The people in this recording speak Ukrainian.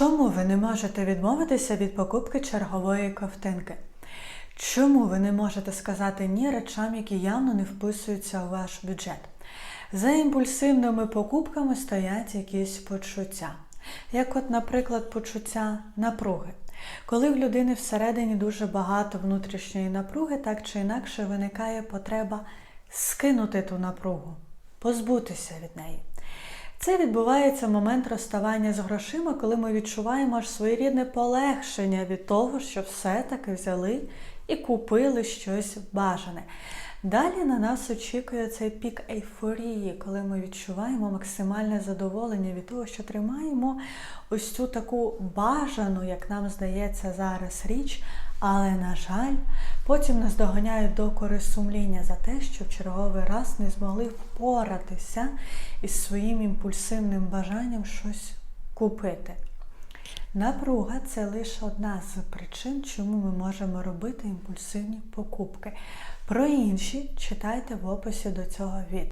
Чому ви не можете відмовитися від покупки чергової ковтинки? Чому ви не можете сказати ні речам, які явно не вписуються у ваш бюджет? За імпульсивними покупками стоять якісь почуття. Як, от, наприклад, почуття напруги. Коли в людини всередині дуже багато внутрішньої напруги, так чи інакше виникає потреба скинути ту напругу, позбутися від неї. Це відбувається в момент розставання з грошима, коли ми відчуваємо аж своєрідне полегшення від того, що все-таки взяли і купили щось бажане. Далі на нас очікує цей пік ейфорії, коли ми відчуваємо максимальне задоволення від того, що тримаємо ось цю таку бажану, як нам здається, зараз річ, але, на жаль, потім нас доганяють докори сумління за те, що в черговий раз не змогли впоратися із своїм імпульсивним бажанням щось купити. Напруга це лише одна з причин, чому ми можемо робити імпульсивні покупки. Про інші читайте в описі до цього відео.